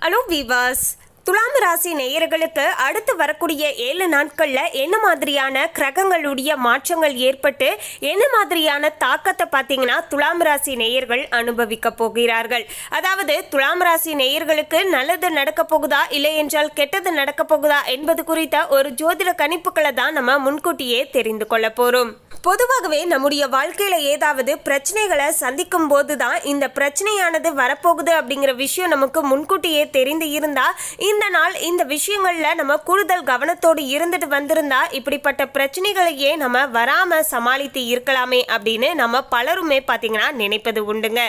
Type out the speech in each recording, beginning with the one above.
Hello, Vivas! துலாம் ராசி நேயர்களுக்கு அடுத்து வரக்கூடிய ஏழு நாட்களில் என்ன மாதிரியான கிரகங்களுடைய மாற்றங்கள் ஏற்பட்டு என்ன மாதிரியான தாக்கத்தை பார்த்தீங்கன்னா துலாம் ராசி நேயர்கள் அனுபவிக்க போகிறார்கள்? அதாவது துலாம் ராசி நேயர்களுக்கு நல்லது நடக்க போகுதா இல்லை என்றால் கெட்டது நடக்க போகுதா என்பது குறித்த ஒரு ஜோதிட கணிப்புகளை தான் நம்ம முன்கூட்டியே தெரிந்து கொள்ள போகிறோம் பொதுவாகவே நம்முடைய வாழ்க்கையில ஏதாவது பிரச்சனைகளை சந்திக்கும் போது தான் இந்த பிரச்சனையானது வரப்போகுது அப்படிங்கிற விஷயம் நமக்கு முன்கூட்டியே தெரிந்து இருந்தா இந்த நாள் இந்த விஷயங்கள்ல நம்ம கூடுதல் கவனத்தோடு இருந்துட்டு வந்திருந்தா இப்படிப்பட்ட பிரச்சனைகளையே நம்ம வராம சமாளித்து இருக்கலாமே அப்படின்னு நம்ம பலருமே பார்த்தீங்கன்னா நினைப்பது உண்டுங்க.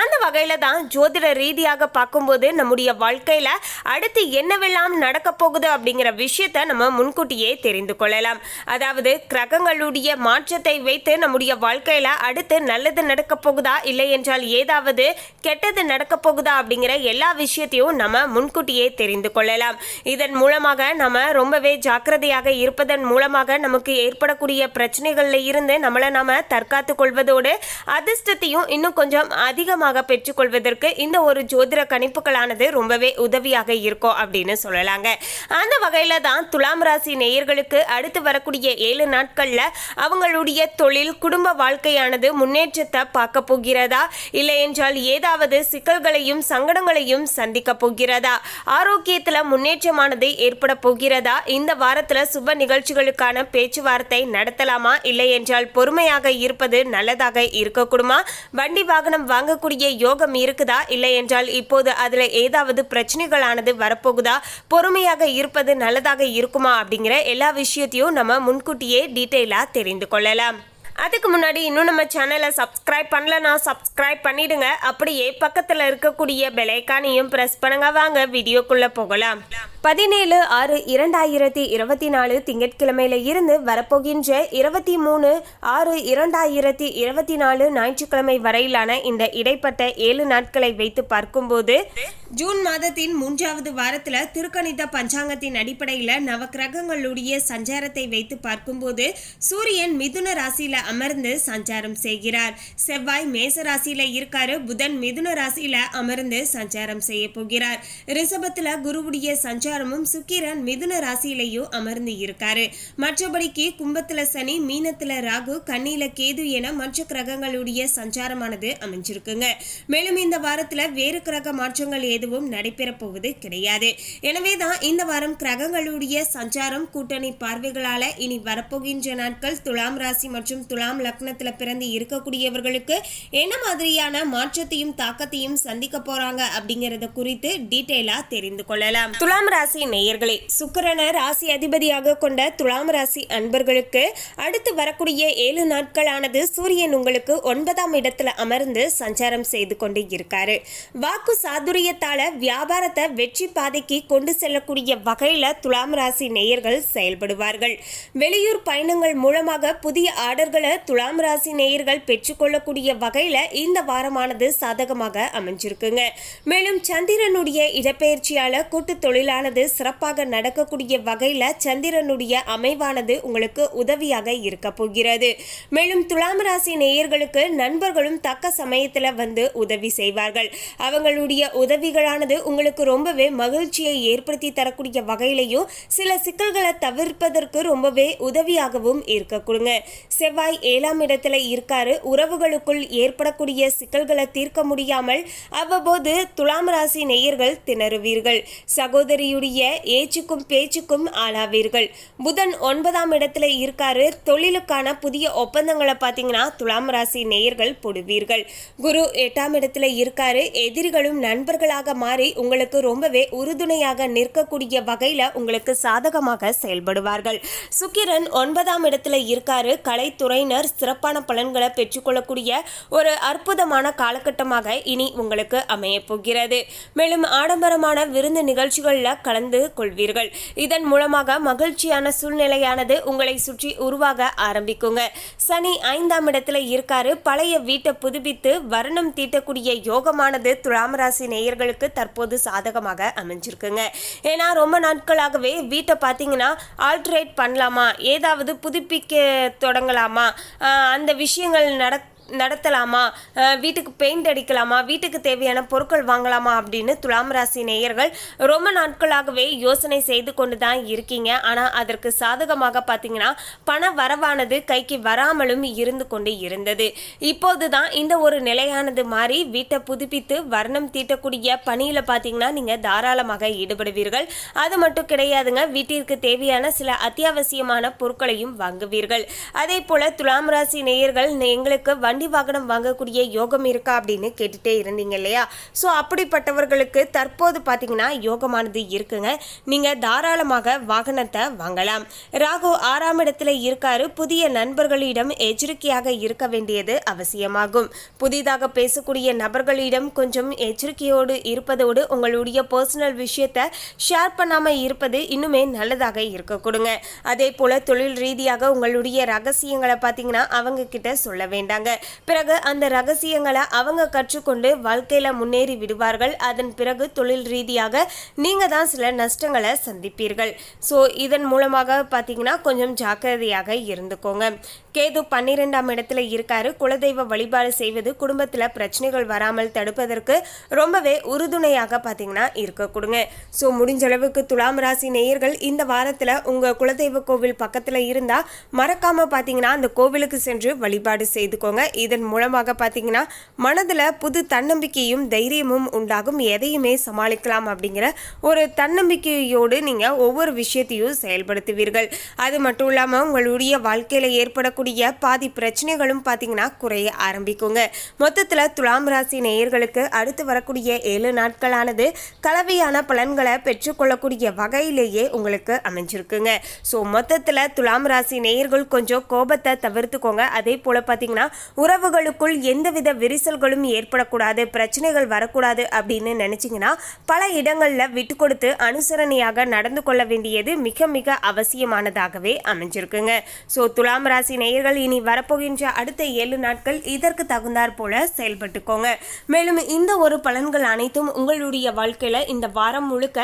அந்த வகையில தான் ஜோதிட ரீதியாக பார்க்கும்போது நம்முடைய வாழ்க்கையில அடுத்து என்னவெல்லாம் நடக்க போகுது அப்படிங்கிற விஷயத்த நம்ம முன்கூட்டியே தெரிந்து கொள்ளலாம். அதாவது கிரகங்களுடைய மாற்றத்தை வைத்து நம்முடைய வாழ்க்கையில அடுத்து நல்லது நடக்க போகுதா இல்லை என்றால் ஏதாவது கெட்டது நடக்க போகுதா அப்படிங்கிற எல்லா விஷயத்தையும் நம்ம முன்கூட்டியே தெரிந்து கொள்ளலாம். இதன் மூலமாக நம்ம ரொம்பவே ஜாக்கிரதையாக இருப்பதன் மூலமாக நமக்கு ஏற்படக்கூடிய பிரச்சனைகளில் இருந்து நம்மளை நாம தற்காத்து கொள்வதோடு அதிர்ஷ்டத்தையும் இன்னும் கொஞ்சம் அதிகமாக பெற்றுக்கொள்வதற்கு இந்த ஒரு ஜோதிட கணிப்புகளானது ரொம்பவே உதவியாக இருக்கும் அப்படின்னு சொல்லலாங்க. அந்த வகையில தான் துலாம் ராசி நேயர்களுக்கு அடுத்து வரக்கூடிய ஏழு நாட்கள்ல அவங்களுடைய தொழில் குடும்ப வாழ்க்கையானது முன்னேற்றத்தை பார்க்க போகிறதா? இல்லை என்றால் ஏதாவது சிக்கல்களையும் சங்கடங்களையும் சந்திக்க போகிறதா? விஷயத்துல முன்னேற்றமானது ஏற்பட போகிறதா? இந்த வாரத்துல சுப நிகழ்ச்சிகளுக்கான பேச்சுவார்த்தை நடத்தலாமா? இல்லை என்றால் பொறுமையாக இருப்பது நல்லதாக இருக்கக்கூடுமா? வண்டி வாகனம் வாங்கக்கூடிய யோகம் இருக்குதா? இல்லை என்றால் இப்போது அதுல ஏதாவது பிரச்சனைகளானது வரப்போகுதா? பொறுமையாக இருப்பது நல்லதாக இருக்குமா? அப்படிங்கிற எல்லா விஷயத்தையும் நம்ம முன்கூட்டியே டீட்டெயிலாக தெரிந்து கொள்ளலாம். அதுக்கு முன்னாடி இன்னும் நம்ம சேனலை சப்ஸ்கிரைப் பண்ணலனா சப்ஸ்கிரைப் பண்ணிடுங்க. அப்படியே பக்கத்தில் இருக்கக்கூடிய பெலைக்கானையும் ப்ரெஸ் பண்ணுங்க. வாங்க வீடியோக்குள்ளே போகலாம். பதினேழு ஆறு இரண்டாயிரத்தி இருபத்தி நாலு திங்கட்கிழமையில இருந்து வரப்போகின்ற இருபத்தி மூணு ஆறு இரண்டாயிரத்தி இருபத்தி நாலு ஞாயிற்றுக்கிழமை வரையிலான இந்த இடைப்பட்ட ஏழு நாட்களை வைத்து பார்க்கும்போது ஜூன் மாதத்தின் மூன்றாவது வாரத்தில் திருக்கணித பஞ்சாங்கத்தின் அடிப்படையில் நவக்கிரகங்களுடைய சஞ்சாரத்தை வைத்து பார்க்கும்போது சூரியன் மிதுன ராசியில் அமர்ந்து சஞ்சாரம் செய்கிறார். செவ்வாய் மேச ராசியில இருக்காரு. புதன் மிதுன ராசியில அமர்ந்து சஞ்சாரம் செய்ய போகிறார். ரிஷபத்துல குருவுடைய சஞ்சாரமும் சுக்கிரன் மிதுன ராசியிலையும் அமர்ந்து இருக்காரு. மற்றபடிக்கு கும்பத்துல சனி மீனத்துல ராகு கண்ணில கேது என மற்ற கிரகங்களுடைய சஞ்சாரமானது அமைஞ்சிருக்குங்க. மேலும் இந்த வாரத்துல வேறு கிரக மாற்றங்கள் எதுவும் நடைபெற போவது கிடையாது. எனவே தான் இந்த வாரம் கிரகங்களுடைய சஞ்சாரம் கூட்டணி பார்வைகளால இனி வரப்போகின்ற நாட்கள் துலாம் ராசி மற்றும் துலாம் லக்னத்தில் பிறந்து இருக்கக்கூடியவர்களுக்கு என்ன மாதிரியான மாற்றத்தையும் தாக்கத்தையும் சந்திக்க போறாங்க அப்படிங்கறத குறித்து டீட்டெயிலா தெரிந்து கொள்ளலாம். துலாம் ராசி நேயர்களே சுக்கரனை ராசி அதிபதியாக கொண்ட துலாம் ராசி அன்பர்களுக்கு அடுத்து வரக்கூடிய ஏழு நாட்களானது சூரியன் உங்களுக்கு ஒன்பதாம் இடத்துல அமர்ந்து சஞ்சாரம் செய்து கொண்டு இருக்காரு. வாக்கு சாதுரியத்தால வியாபாரத்தை வெற்றி பாதைக்கு கொண்டு செல்லக்கூடிய வகையில துலாம் ராசி நேயர்கள் செயல்படுவார்கள். வெளியூர் பயணங்கள் மூலமாக புதிய ஆர்டர்கள் துலாம் ராசி நேயர்கள் பெற்றுக்கொள்ளக்கூடிய வகையில இந்த வாரமானது சாதகமாக அமைஞ்சிருக்குங்க. மேலும் சந்திரனுடைய இடப்பெயர்ச்சியால கூட்டு தொழிலானது சிறப்பாக நடக்கக்கூடிய வகையில சந்திரனுடைய அமைவானது உங்களுக்கு உதவியாக இருக்க போகிறது. மேலும் துலாம் ராசி நேயர்களுக்கு நண்பர்களும் தக்க சமயத்துல வந்து உதவி செய்வார்கள். அவங்களுடைய உதவிகளானது உங்களுக்கு ரொம்பவே மகிழ்ச்சியை ஏற்படுத்தி தரக்கூடிய வகையிலையும் சில சிக்கல்களை தவிர்ப்பதற்கு ரொம்பவே உதவியாகவும் இருக்க கொடுங்க. செவ்வாய் ஏழாம் இடத்துல இருக்காரு. உறவுகளுக்குள் ஏற்படக்கூடிய சிக்கல்களை தீர்க்க முடியாமல் அவ்வப்போது துலாம் ராசி நேயர்கள் திணறுவீர்கள். சகோதரியுடைய ஏச்சுக்கும் பேச்சுக்கும் ஆளாவீர்கள். புதன் ஒன்பதாம் இடத்துல இருக்காரு. தொழிலுக்கான புதிய ஒப்பந்தங்களை பார்த்தீங்கன்னா துலாம் ராசி நேயர்கள் போடுவீர்கள். குரு எட்டாம் இடத்துல இருக்காரு. எதிரிகளும் நண்பர்களாக மாறி உங்களுக்கு ரொம்பவே உறுதுணையாக நிற்கக்கூடிய வகையில் உங்களுக்கு சாதகமாக செயல்படுவார்கள். சுக்கிரன் ஒன்பதாம் இடத்துல இருக்காரு. கலைத்துறை துறையினர் சிறப்பான பலன்களை பெற்றுக்கொள்ளக்கூடிய ஒரு அற்புதமான காலகட்டமாக இனி உங்களுக்கு அமையப்போகிறது மேலும் ஆடம்பரமான விருந்து நிகழ்ச்சிகளில் கலந்து கொள்வீர்கள். இதன் மூலமாக மகிழ்ச்சியான சூழ்நிலையானது உங்களை சுற்றி உருவாக ஆரம்பிக்குங்க. சனி ஐந்தாம் இடத்துல இருக்காரு. பழைய வீட்டை புதுப்பித்து வர்ணம் தீட்டக்கூடிய யோகமானது துலாம் ராசி நேயர்களுக்கு தற்போது சாதகமாக அமைஞ்சிருக்குங்க. ஏன்னா ரொம்ப நாட்களாகவே வீட்டை பார்த்தீங்கன்னா ஆல்ட்ரேட் பண்ணலாமா ஏதாவது புதுப்பிக்க தொடங்கலாமா? அந்த விஷயங்கள் நடக்க நடத்தலாமா? வீட்டுக்கு பெயிண்ட் அடிக்கலாமா? வீட்டுக்கு தேவையான பொருட்கள் வாங்கலாமா? அப்படின்னு துலாம் ராசி நேயர்கள் ரொம்ப நாட்களாகவே யோசனை செய்து கொண்டு தான் இருக்கீங்க. ஆனால் அதற்கு சாதகமாக பார்த்தீங்கன்னா பண வரவானது கைக்கு வராமலும் இருந்து கொண்டு இருந்தது. இப்போது தான் இந்த ஒரு நிலையானது மாதிரி வீட்டை புதுப்பித்து வர்ணம் தீட்டக்கூடிய பணியில் பார்த்தீங்கன்னா நீங்கள் தாராளமாக ஈடுபடுவீர்கள். அது மட்டும் கிடையாதுங்க வீட்டிற்கு தேவையான சில அத்தியாவசியமான பொருட்களையும் வாங்குவீர்கள். அதே போல துலாம் ராசி நேயர்கள் எங்களுக்கு வண்டி வாகனம் வாங்கக்கூடிய யோகம் இருக்கா அப்படின்னு கேட்டுட்டே இருந்தீங்க இல்லையா? ஸோ அப்படிப்பட்டவர்களுக்கு தற்போது பார்த்தீங்கன்னா யோகமானது இருக்குங்க. நீங்கள் தாராளமாக வாகனத்தை வாங்கலாம். ராகு ஆறாம் இடத்துல இருக்காரு. புதிய நண்பர்களிடம் எச்சரிக்கையாக இருக்க வேண்டியது அவசியமாகும். புதிதாக பேசக்கூடிய நபர்களிடம் கொஞ்சம் எச்சரிக்கையோடு இருப்பதோடு உங்களுடைய பர்சனல் விஷயத்தை ஷேர் பண்ணாமல் இருப்பது இன்னுமே நல்லதாக இருக்க கொடுங்க. அதே போல தொழில் ரீதியாக உங்களுடைய ரகசியங்களை பார்த்தீங்கன்னா அவங்க கிட்ட சொல்ல வேண்டாங்க. பிறகு அந்த ரகசியங்களை அவங்க கற்றுக்கொண்டு வாழ்க்கையில முன்னேறி விடுவார்கள். அதன் பிறகு தொழில் ரீதியாக நீங்க தான் சில நஷ்டங்களை சந்திப்பீர்கள். ஸோ இதன் மூலமாக பார்த்தீங்கன்னா கொஞ்சம் ஜாக்கிரதையாக இருந்துக்கோங்க. கேது பன்னிரெண்டாம் இடத்துல இருக்காரு. குலதெய்வ வழிபாடு செய்வது குடும்பத்தில் பிரச்சனைகள் வராமல் தடுப்பதற்கு ரொம்பவே உறுதுணையாக பார்த்தீங்கன்னா இருக்க கொடுங்க. ஸோ முடிஞ்ச அளவுக்கு துலாம் ராசி நேயர்கள் இந்த வாரத்தில் உங்கள் குலதெய்வ கோவில் பக்கத்தில் இருந்தால் மறக்காம பார்த்தீங்கன்னா அந்த கோவிலுக்கு சென்று வழிபாடு செய்துக்கோங்க. இதன் மூலமாக பார்த்தீங்கன்னா மனதில் புது தன்னம்பிக்கையும் தைரியமும் உண்டாகும். எதையுமே சமாளிக்கலாம் அப்படிங்கிற ஒரு தன்னம்பிக்கையோடு நீங்கள் ஒவ்வொரு விஷயத்தையும் செயல்படுத்துவீர்கள். அது மட்டும் இல்லாமல் உங்களுடைய வாழ்க்கையில் ஏற்படக்கூடிய பாதி பிரச்சனைகளும் பார்த்தீங்கன்னா குறைய ஆரம்பிக்குங்க. மொத்தத்தில் துலாம் ராசி நேயர்களுக்கு அடுத்து வரக்கூடிய ஏழு நாட்களானது கலவையான பலன்களை பெற்றுக்கொள்ளக்கூடிய வகையிலேயே உங்களுக்கு அமைஞ்சிருக்குங்க. ஸோ மொத்தத்தில் துலாம் ராசி நேயர்கள் கொஞ்சம் கோபத்தை தவிர்த்துக்கோங்க. அதே போல் பார்த்தீங்கன்னா உறவுகளுக்குள் எந்தவித விரிசல்களும் ஏற்படக்கூடாது பிரச்சனைகள் வரக்கூடாது அப்படின்னு நினச்சிங்கன்னா பல இடங்களில் விட்டு கொடுத்து அனுசரணையாக நடந்து கொள்ள வேண்டியது மிக மிக அவசியமானதாகவே அமைஞ்சிருக்குங்க. ஸோ துலாம் ராசி நேயர்கள் இனி வரப்போகின்ற அடுத்த ஏழு நாட்கள் இதற்கு தகுந்தாற் போல செயல்பட்டுக்கோங்க. மேலும் இந்த ஒரு பலன்கள் அனைத்தும் உங்களுடைய வாழ்க்கையில் இந்த வாரம் முழுக்க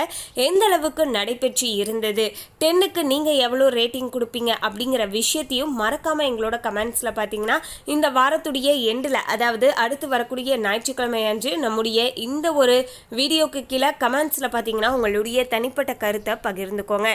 எந்த அளவுக்கு நடைபெற்று இருந்தது? டென்னுக்கு நீங்கள் எவ்வளோ ரேட்டிங் கொடுப்பீங்க? அப்படிங்கிற விஷயத்தையும் மறக்காமல் எங்களோட கமெண்ட்ஸில் பார்த்தீங்கன்னா இந்த வாரத்துடைய எண்டில் அதாவது அடுத்து வரக்கூடிய ஞாயிற்றுக்கிழமை அன்று நம்முடைய இந்த ஒரு வீடியோக்கு கீழே கமெண்ட்ஸில் பார்த்தீங்கன்னா உங்களுடைய தனிப்பட்ட கருத்தை பகிர்ந்துக்கோங்க.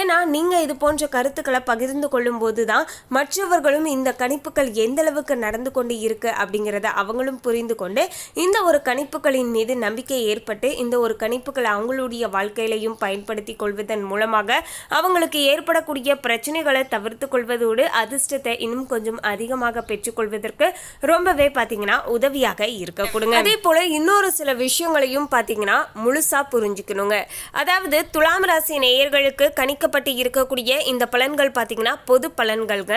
ஏன்னா நீங்கள் இது போன்ற கருத்துக்களை பகிர்ந்து கொள்ளும்போது தான் மற்றவர் மற்றவர்களும் இந்த கணிப்புகள் எந்த அளவுக்கு நடந்து கொண்டு இருக்கு அப்படிங்கிறத அவங்களும் புரிந்து கொண்டு இந்த ஒரு கணிப்புகளின் மீது நம்பிக்கை ஏற்பட்டு இந்த ஒரு கணிப்புகளை அவங்களுடைய வாழ்க்கையிலையும் பயன்படுத்தி கொள்வதன் மூலமாக அவங்களுக்கு ஏற்படக்கூடிய பிரச்சனைகளை தவிர்த்து கொள்வதோடு அதிர்ஷ்டத்தை இன்னும் கொஞ்சம் அதிகமாக பெற்றுக்கொள்வதற்கு ரொம்பவே பார்த்தீங்கன்னா உதவியாக இருக்க கொடுங்க. அதே போல இன்னொரு சில விஷயங்களையும் பார்த்தீங்கன்னா முழுசா புரிஞ்சுக்கணுங்க. அதாவது துலாம் ராசி நேயர்களுக்கு கணிக்கப்பட்டு இருக்கக்கூடிய இந்த பலன்கள் பார்த்தீங்கன்னா பொது பலன்கள்ங்க.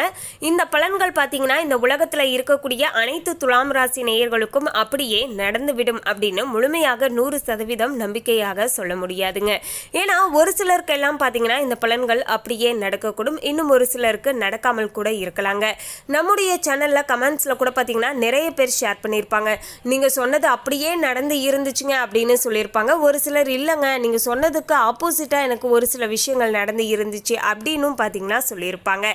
இந்த பலன்கள் பார்த்தீங்கன்னா இந்த உலகத்தில் இருக்கக்கூடிய அனைத்து துலாம் ராசி நேயர்களுக்கும் அப்படியே நடந்துவிடும் அப்படின்னு முழுமையாக நூறு சதவீதம் நம்பிக்கையாக சொல்ல முடியாதுங்க. ஏன்னா ஒரு சிலருக்கெல்லாம் பார்த்தீங்கன்னா இந்த பலன்கள் அப்படியே நடக்கக்கூடும். இன்னும் ஒரு சிலருக்கு நடக்காமல் கூட இருக்கலாங்க. நம்முடைய சேனலில் கமெண்ட்ஸில் கூட பார்த்தீங்கன்னா நிறைய பேர் ஷேர் பண்ணியிருப்பாங்க நீங்கள் சொன்னது அப்படியே நடந்து இருந்துச்சுங்க அப்படின்னு சொல்லியிருப்பாங்க ஒரு சிலர் இல்லைங்க நீங்கள் சொன்னதுக்கு ஆப்போசிட்டாக எனக்கு ஒரு சில விஷயங்கள் நடந்து இருந்துச்சு அப்படின்னும் பார்த்தீங்கன்னா சொல்லியிருப்பாங்க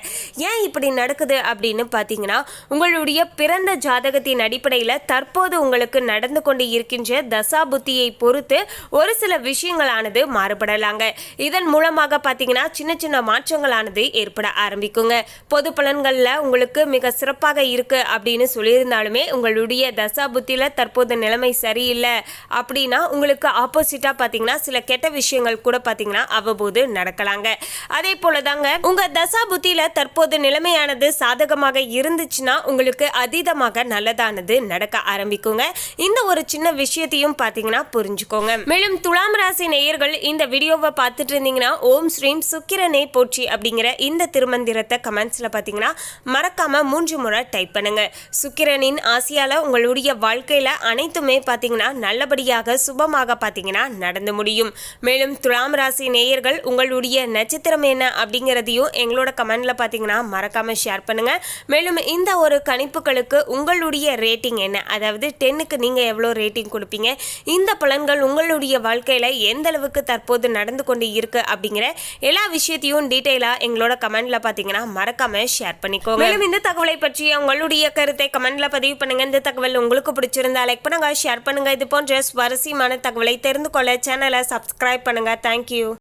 ஏன் இப்படி நடக்குது அப்படின்னு பார்த்தீங்கன்னா உங்களுடைய பிறந்த ஜாதகத்தின் அடிப்படையில் தற்போது உங்களுக்கு நடந்து கொண்டு இருக்கின்ற தசா புத்தியை பொறுத்து ஒரு சில விஷயங்களானது மாறுபடலாங்க. இதன் மூலமாக பார்த்தீங்கன்னா சின்ன சின்ன மாற்றங்களானது ஏற்பட ஆரம்பிக்குங்க. பொது பலன்களில் உங்களுக்கு மிக சிறப்பாக இருக்கு அப்படின்னு சொல்லியிருந்தாலுமே உங்களுடைய தசா புத்தியில் தற்போது நிலைமை சரியில்லை அப்படின்னா உங்களுக்கு ஆப்போசிட்டாக பார்த்தீங்கன்னா சில கெட்ட விஷயங்கள் கூட பார்த்தீங்கன்னா அவ்வப்போது நடக்கலாங்க. அதே போல தாங்க உங்கள் தசா புத்தியில் தற்போது நிலைமையானது சாதகமாக இருந்துச்சுன்னா உங்களுக்கு அதீதமாக நல்லதானது நடக்க ஆரம்பிக்குங்க. இந்த ஒரு சின்ன விஷயத்தையும் பார்த்தீங்கன்னா புரிஞ்சுக்கோங்க. மேலும் துலாம் ராசி நேயர்கள் இந்த வீடியோவை பார்த்துட்டு இருந்தீங்கன்னா ஓம் ஸ்ரீம் சுக்கிரனே போற்றி அப்படிங்கிற இந்த திருமந்திரத்தை கமெண்ட்ஸ்ல பார்த்தீங்கன்னா மறக்காம மூன்று முறை டைப் பண்ணுங்க. சுக்கிரனின் ஆசையால உங்களுடைய வாழ்க்கையில அனைத்துமே பார்த்தீங்கன்னா நல்லபடியாக சுபமாக பார்த்தீங்கன்னா நடந்து முடியும். மேலும் துலாம் ராசி நேயர்கள் உங்களுடைய நட்சத்திரம் என்ன அப்படிங்கிறதையும் எங்களோட கமெண்ட்ல பார்த்தீங்கன்னா மறக்காம ஷேர் ஷேர் பண்ணுங்க. மேலும் இந்த ஒரு கணிப்புகளுக்கு உங்களுடைய ரேட்டிங் என்ன? அதாவது டென்னுக்கு நீங்க எவ்வளோ ரேட்டிங் கொடுப்பீங்க? இந்த பலன்கள் உங்களுடைய வாழ்க்கையில எந்த அளவுக்கு தற்போது நடந்து கொண்டு இருக்கு அப்படிங்கிற எல்லா விஷயத்தையும் டீட்டெயிலா எங்களோட கமெண்ட்ல பாத்தீங்கன்னா மறக்காம ஷேர் பண்ணிக்கோங்க. மேலும் இந்த தகவலை பற்றிய உங்களுடைய கருத்தை கமெண்ட்ல பதிவு பண்ணுங்க. இந்த தகவல் உங்களுக்கு பிடிச்சிருந்தா லைக் பண்ணுங்க ஷேர் பண்ணுங்க. இது போன்ற சுவாரஸ்யமான தகவலை தெரிந்து கொள்ள சேனலை சப்ஸ்கிரைப் பண்ணுங்க. தேங்க்யூ